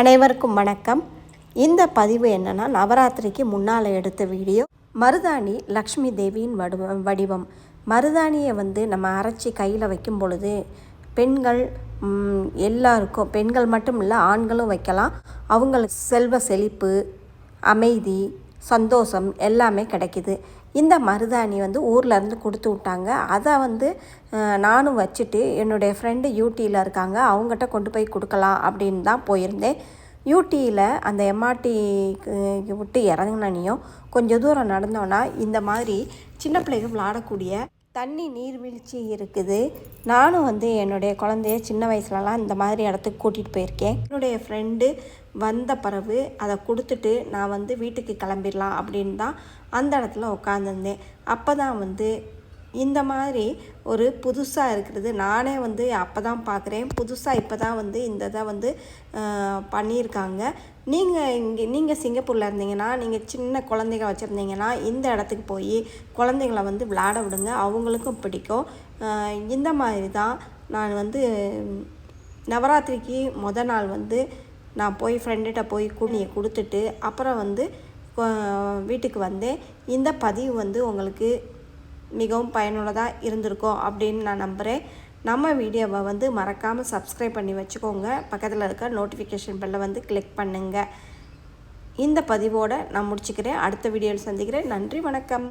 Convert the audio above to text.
அனைவருக்கும் வணக்கம். இந்த பதிவு என்னென்னா நவராத்திரிக்கு முன்னால் எடுத்த வீடியோ. மருதாணி லக்ஷ்மி தேவியின் வடிவம் வடிவம். மருதாணியை வந்து நம்ம அரைச்சி கையில் வைக்கும் பொழுது பெண்கள் எல்லாருக்கும் பெண்கள் மட்டும் இல்லை ஆண்களும் வைக்கலாம். அவங்களுக்கு செல்வ செழிப்பு அமைதி சந்தோஷம் எல்லாமே கிடைக்கிது. இந்த மருதாணி வந்து ஊர்லேருந்து கொடுத்து விட்டாங்க. அதை வந்து நானும் வச்சுட்டு என்னுடைய ஃப்ரெண்டு யூடியில் இருக்காங்க. அவங்ககிட்ட கொண்டு போய் கொடுக்கலாம் அப்படின்னு தான் போயிருந்தேன். யூடியில் அந்த எம்ஆர்டிக்கு விட்டு இறங்கினனையும் கொஞ்சம் தூரம் நடந்தோன்னா இந்த மாதிரி சின்ன பிள்ளைகள் விளாடக்கூடிய தண்ணி நீர்வீழ்ச்சி இருக்குது. நானும் வந்து என்னுடைய குழந்தைய சின்ன வயசுலலாம் இந்த மாதிரி இடத்துக்கு கூட்டிகிட்டு போயிருக்கேன். என்னுடைய ஃப்ரெண்டு வந்த பிறகு அதை கொடுத்துட்டு நான் வந்து வீட்டுக்கு கிளம்பிடலாம் அப்படின்னு தான் அந்த இடத்துல உட்காந்துருந்தேன் அப்போ தான் வந்து இந்த மாதிரி ஒரு புதுசாக இருக்கிறது. நானே வந்து அப்போ தான் பார்க்குறேன் புதுசாக இப்போ தான் வந்து இந்த இதை வந்து பண்ணியிருக்காங்க. நீங்கள் இங்கே நீங்கள் சிங்கப்பூரில் இருந்தீங்கன்னா நீங்கள் சின்ன குழந்தைங்க வச்சுருந்தீங்கன்னா இந்த இடத்துக்கு போய் குழந்தைங்கள வந்து விளையாட விடுங்க. அவங்களுக்கும் பிடிக்கும். இந்த மாதிரி தான் நான் வந்து நவராத்திரிக்கு முத நாள் வந்து நான் போய் ஃப்ரெண்டுகிட்ட போய் கூணியை கொடுத்துட்டு அப்புறம் வந்து வீட்டுக்கு வந்தேன். இந்த பதிவு வந்து உங்களுக்கு மிகவும் பயனுள்ளதாக இருந்திருக்கும் அப்படின்னு நான் நம்புகிறேன் நம்ம வீடியோவை வந்து மறக்காமல் சப்ஸ்கிரைப் பண்ணி வச்சுக்கோங்க. பக்கத்தில் இருக்க நோட்டிஃபிகேஷன் பெல்லை வந்து கிளிக் பண்ணுங்கள் இந்த பதிவோடு நான் முடிச்சுக்கிறேன். அடுத்த வீடியோவில் சந்திக்கிறேன். நன்றி வணக்கம்.